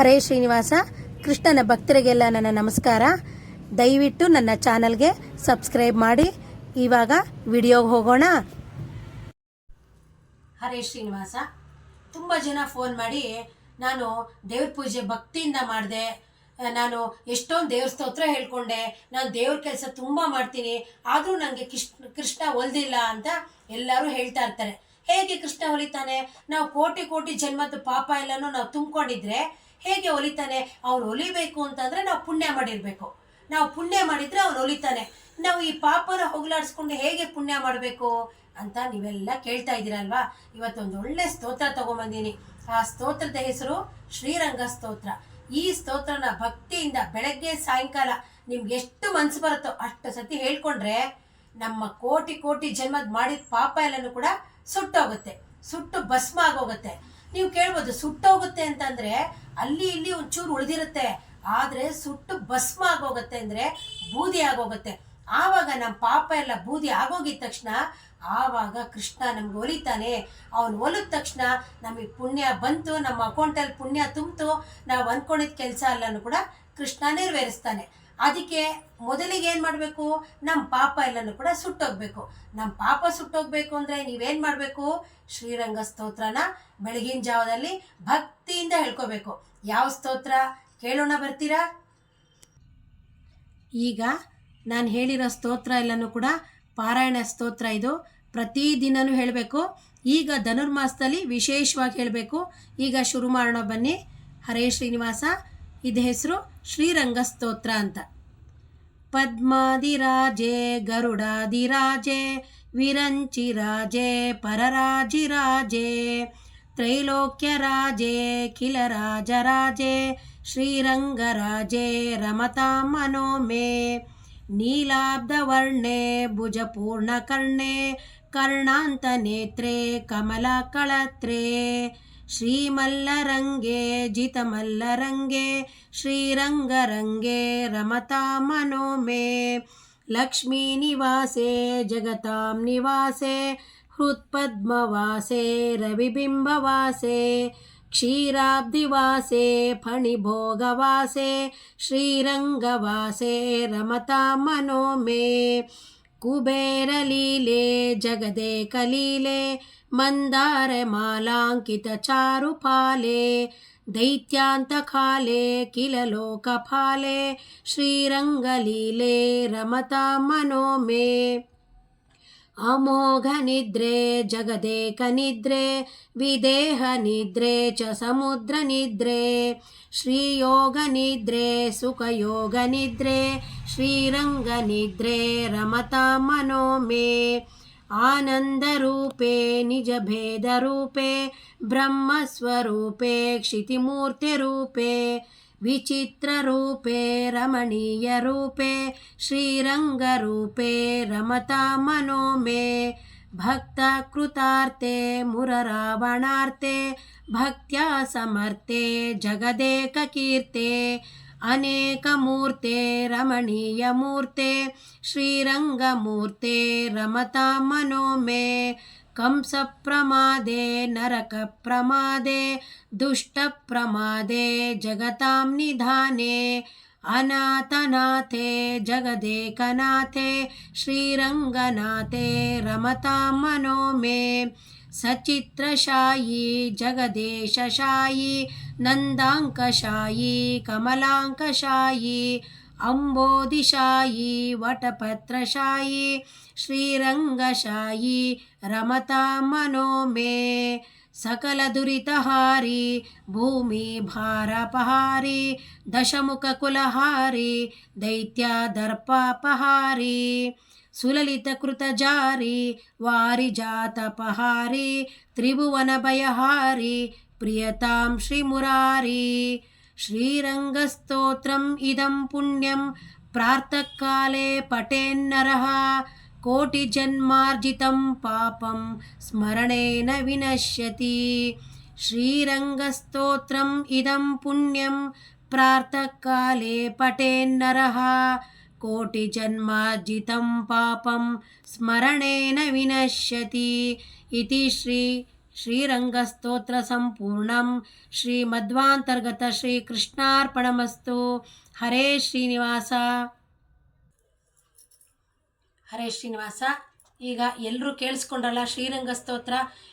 ಹರೇ ಶ್ರೀನಿವಾಸ, ಕೃಷ್ಣನ ಭಕ್ತರಿಗೆಲ್ಲ ನನ್ನ ನಮಸ್ಕಾರ. ದಯವಿಟ್ಟು ನನ್ನ ಚಾನಲ್ಗೆ ಸಬ್ಸ್ಕ್ರೈಬ್ ಮಾಡಿ. ಇವಾಗ ವಿಡಿಯೋಗೆ ಹೋಗೋಣ. ಹರೇ ಶ್ರೀನಿವಾಸ, ತುಂಬ ಜನ ಫೋನ್ ಮಾಡಿ ನಾನು ದೇವ್ರ ಪೂಜೆ ಭಕ್ತಿಯಿಂದ ಮಾಡಿದೆ. ನಾನು ಎಷ್ಟೊಂದು ದೇವ್ರ ಸ್ತೋತ್ರ ಹೇಳ್ಕೊಂಡೆ. ನಾನು ದೇವ್ರ ಕೆಲಸ ತುಂಬ ಮಾಡ್ತೀನಿ. ಆದರೂ ನನಗೆ ಕೃಷ್ಣ ಕೃಷ್ಣ ಒಲ್ದಿಲ್ಲ ಅಂತ ಎಲ್ಲರೂ ಹೇಳ್ತಾ ಇರ್ತಾರೆ. ಹೇಗೆ ಕೃಷ್ಣ ಒಲಿತಾನೆ? ನಾವು ಕೋಟಿ ಕೋಟಿ ಜನ್ಮದ ಪಾಪ ಎಲ್ಲನೂ ನಾವು ತುಂಬಿಕೊಂಡಿದ್ರೆ ಹೇಗೆ ಒಲಿತಾನೆ? ಅವ್ನು ಒಲಿಬೇಕು ಅಂತಂದ್ರೆ ನಾವು ಪುಣ್ಯ ಮಾಡಿರ್ಬೇಕು. ನಾವು ಪುಣ್ಯ ಮಾಡಿದ್ರೆ ಅವ್ನು ಒಲಿತಾನೆ. ನಾವು ಈ ಪಾಪನ ಹೋಗ್ಲಾಡಿಸ್ಕೊಂಡು ಹೇಗೆ ಪುಣ್ಯ ಮಾಡಬೇಕು ಅಂತ ನೀವೆಲ್ಲ ಕೇಳ್ತಾ ಇದ್ದೀರಲ್ವಾ? ಇವತ್ತೊಂದು ಒಳ್ಳೆ ಸ್ತೋತ್ರ ತಗೊಂಬಂದೀನಿ. ಆ ಸ್ತೋತ್ರದ ಹೆಸರು ಶ್ರೀರಂಗ ಸ್ತೋತ್ರ. ಈ ಸ್ತೋತ್ರನ ಭಕ್ತಿಯಿಂದ ಬೆಳಗ್ಗೆ ಸಾಯಂಕಾಲ ನಿಮ್ಗೆ ಎಷ್ಟು ಮನ್ಸು ಬರುತ್ತೋ ಅಷ್ಟು ಸತಿ ಹೇಳ್ಕೊಂಡ್ರೆ ನಮ್ಮ ಕೋಟಿ ಕೋಟಿ ಜನ್ಮದ ಮಾಡಿದ ಪಾಪ ಎಲ್ಲನೂ ಕೂಡ ಸುಟ್ಟೋಗುತ್ತೆ. ಸುಟ್ಟು ಭಸ್ಮ ಆಗೋಗುತ್ತೆ. ನೀವು ಕೇಳ್ಬೋದು ಸುಟ್ಟೋಗುತ್ತೆ ಅಂತಂದ್ರೆ ಅಲ್ಲಿ ಇಲ್ಲಿ ಒಂಚೂರು ಉಳಿದಿರುತ್ತೆ. ಆದ್ರೆ ಸುಟ್ಟು ಭಸ್ಮ ಆಗೋಗುತ್ತೆ ಅಂದ್ರೆ ಬೂದಿ ಆಗೋಗುತ್ತೆ. ಆವಾಗ ನಮ್ಮ ಪಾಪ ಎಲ್ಲ ಬೂದಿ ಆಗೋಗಿದ ತಕ್ಷಣ ಆವಾಗ ಕೃಷ್ಣ ನಮ್ಗೆ ಒಲಿತಾನೆ. ಅವನು ಒಲಿದ ತಕ್ಷಣ ನಮಗೆ ಪುಣ್ಯ ಬಂತು, ನಮ್ಮ ಅಕೌಂಟಲ್ಲಿ ಪುಣ್ಯ ತುಂಬಿತು. ನಾವು ಅಂದ್ಕೊಂಡಿದ್ದ ಕೆಲಸ ಎಲ್ಲನೂ ಕೂಡ ಕೃಷ್ಣ ನೆರವೇರಿಸ್ತಾನೆ. ಅದಕ್ಕೆ ಮೊದಲಿಗೆ ಏನು ಮಾಡಬೇಕು? ನಮ್ಮ ಪಾಪ ಎಲ್ಲನೂ ಕೂಡ ಸುಟ್ಟೋಗ್ಬೇಕು. ನಮ್ಮ ಪಾಪ ಸುಟ್ಟೋಗ್ಬೇಕು ಅಂದರೆ ನೀವೇನು ಮಾಡಬೇಕು? ಶ್ರೀರಂಗ ಸ್ತೋತ್ರನ ಬೆಳಗಿನ ಜಾವದಲ್ಲಿ ಭಕ್ತಿಯಿಂದ ಹೇಳ್ಕೋಬೇಕು. ಯಾವ ಸ್ತೋತ್ರ? ಕೇಳೋಣ, ಬರ್ತೀರಾ? ಈಗ ನಾನು ಹೇಳಿರೋ ಸ್ತೋತ್ರ ಎಲ್ಲನೂ ಕೂಡ ಪಾರಾಯಣ ಸ್ತೋತ್ರ ಇದು. ಪ್ರತಿದಿನನೂ ಹೇಳಬೇಕು. ಈಗ ಧನುರ್ಮಾಸದಲ್ಲಿ ವಿಶೇಷವಾಗಿ ಹೇಳಬೇಕು. ಈಗ ಶುರು ಮಾಡೋಣ ಬನ್ನಿ. ಹರೇ ಶ್ರೀನಿವಾಸ. ಇದು ಹೆಸರು ಶ್ರೀರಂಗ ಸ್ತೋತ್ರ ಅಂತ. ಪದ್ಮಾದಿರಾಜೆ, ಗರುಡಾದಿರಾಜೆ, ವಿರಂಚಿರಾಜೆ, ಪರರಾಜಿರಾಜೇ, ತ್ರೈಲೋಕ್ಯರಾಜೇ, ಖಿಲರಾಜರಾಜೆ, ಶ್ರೀರಂಗರಾಜೆ ರಮತಾ ಮನೋ ಮೇ ನೀಲಾಬ್ಧವರ್ಣೆ ಭುಜಪೂರ್ಣಕರ್ಣೆ, ಕರ್ಣಾಂತನೇತ್ರೆ, ಕಮಲಕಳತ್ರೆ श्रीमल्लरङ्गे जितमल्लरङ्गे श्रीरङ्गरङ्गे रमता मनो मे लक्ष्मीनिवासे जगतां निवासे हृत्पद्मवासे रविबिम्बवासे क्षीराब्धिवासे फणिभोगवासे श्रीरङ्गवासे रमता मनो मे कुबेरलीले जगदे कलीले मन्दारमालाङ्कितचारुपाले दैत्यान्तकाले किल लोकफाले श्रीरङ्गलीले रमता मनो मे अमोघनिद्रे जगदेकनिद्रे विदेहनिद्रे च समुद्रनिद्रे श्रीयोगनिद्रे सुखयोगनिद्रे श्रीरङ्गनिद्रे रमता मनो मे आनन्दरूपे, निजभेदरूपे, ब्रह्मस्वरूपे, क्षितिमूर्तिरूपे, विचित्ररूपे, रमणीयरूपे, श्रीरङ्गरूपे रमता मनो मे भक्तकृतार्ते मुररावणार्ते भक्त्या समर्थे जगदेककीर्ते अनेकमूर्ते रमणीयमूर्ते श्रीरङ्गमूर्ते रमतां मनोमे कंसप्रमादे नरकप्रमादे दुष्टप्रमादे जगतां निधाने। अनाथनाथे जगदेकनाथे श्रीरङ्गनाथे रमतां मनोमे सचित्रशायी जगदेशशायी नन्दाङ्कशायी कमलाङ्कशायी नन्दाङ्कशायि वटपत्रशायी श्रीरङ्गशायी वटपत्रशायि मनो मे सकलदुरितहारी भूमिभारपहारी दशमुखकुलहारी दैत्यादर्पापहारी। सुललितकृतजारी वारिजातपहारी त्रिभुवनभयहारी प्रियतां श्रीमुरारी। श्रीरङ्गस्तोत्रम् इदं पुण्यं प्रार्थकाले पठेन्नरः कोटिजन्मार्जितं पापं स्मरणेन विनश्यति। श्रीरङ्गस्तोत्रम् इदं पुण्यं प्रातःकाले पठेन्नरः ಇತಿ ಶ್ರೀ ಶ್ರೀರಂಗಸ್ತೋತ್ರ ಸಂಪೂರ್ಣಂ ಶ್ರೀ ಮಧ್ವಾಂತರ್ಗತ ಶ್ರೀ ಕೃಷ್ಣಾರ್ಪಣಮಸ್ತು ಹರೇ ಶ್ರೀನಿವಾಸ ಹರೇ ಶ್ರೀನಿವಾಸ ಈಗ ಎಲ್ಲರೂ ಕೇಳಿಸ್ಕೊಂಡ್ರಲ್ಲ ಶ್ರೀರಂಗ ಸ್ತೋತ್ರ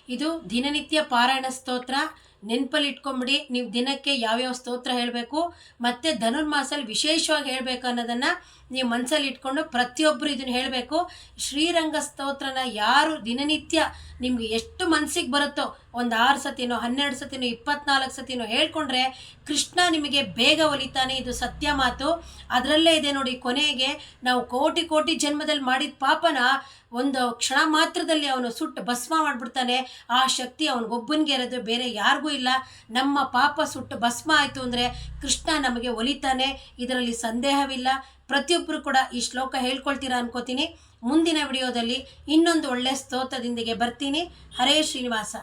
ಇದು ದಿನನಿತ್ಯ ಪಾರಾಯಣ ಸ್ತೋತ್ರ. ನೆನಪಲ್ಲಿ ಇಟ್ಕೊಂಬಿಡಿ, ನೀವು ದಿನಕ್ಕೆ ಯಾವ್ಯಾವ ಸ್ತೋತ್ರ ಹೇಳಬೇಕು, ಮತ್ತು ಧನುರ್ಮಾಸಲ್ಲಿ ವಿಶೇಷವಾಗಿ ಹೇಳಬೇಕು ಅನ್ನೋದನ್ನು ನೀವು ಮನಸ್ಸಲ್ಲಿ ಇಟ್ಕೊಂಡು ಪ್ರತಿಯೊಬ್ಬರು ಇದನ್ನು ಹೇಳಬೇಕು. ಶ್ರೀರಂಗ ಸ್ತೋತ್ರನ ಯಾರು ದಿನನಿತ್ಯ ನಿಮ್ಗೆ ಎಷ್ಟು ಮನಸ್ಸಿಗೆ ಬರುತ್ತೋ, ಒಂದು ಆರು ಸತಿನೋ, ಹನ್ನೆರಡು ಸತಿನೋ, ಇಪ್ಪತ್ನಾಲ್ಕು ಸತಿನೋ ಹೇಳ್ಕೊಂಡ್ರೆ ಕೃಷ್ಣ ನಿಮಗೆ ಬೇಗ ಒಲಿತಾನೆ. ಇದು ಸತ್ಯ ಮಾತು. ಅದರಲ್ಲೇ ಇದೆ ನೋಡಿ, ಕೊನೆಗೆ ನಾವು ಕೋಟಿ ಕೋಟಿ ಜನ್ಮದಲ್ಲಿ ಮಾಡಿದ ಪಾಪನ ಒಂದು ಕ್ಷಣ ಮಾತ್ರದಲ್ಲಿ ಅವನು ಸುಟ್ಟು ಭಸ್ಮ ಮಾಡಿಬಿಡ್ತಾನೆ. ಆ ಶಕ್ತಿ ಅವನಿಗೊಬ್ಬನಿಗೆ ಇರೋದು, ಬೇರೆ ಯಾರಿಗೂ ಇಲ್ಲ. ನಮ್ಮ ಪಾಪ ಸುಟ್ಟು ಭಸ್ಮ ಆಯಿತು ಅಂದರೆ ಕೃಷ್ಣ ನಮಗೆ ಒಲಿತಾನೆ. ಇದರಲ್ಲಿ ಸಂದೇಹವಿಲ್ಲ. ಪ್ರತಿಯೊಬ್ಬರು ಕೂಡ ಈ ಶ್ಲೋಕ ಹೇಳ್ಕೊಳ್ತೀರಾ ಅನ್ಕೋತೀನಿ. ಮುಂದಿನ ವಿಡಿಯೋದಲ್ಲಿ ಇನ್ನೊಂದು ಒಳ್ಳೆಯ ಸ್ತೋತ್ರದೊಂದಿಗೆ ಬರ್ತೀನಿ. ಹರೇ ಶ್ರೀನಿವಾಸ.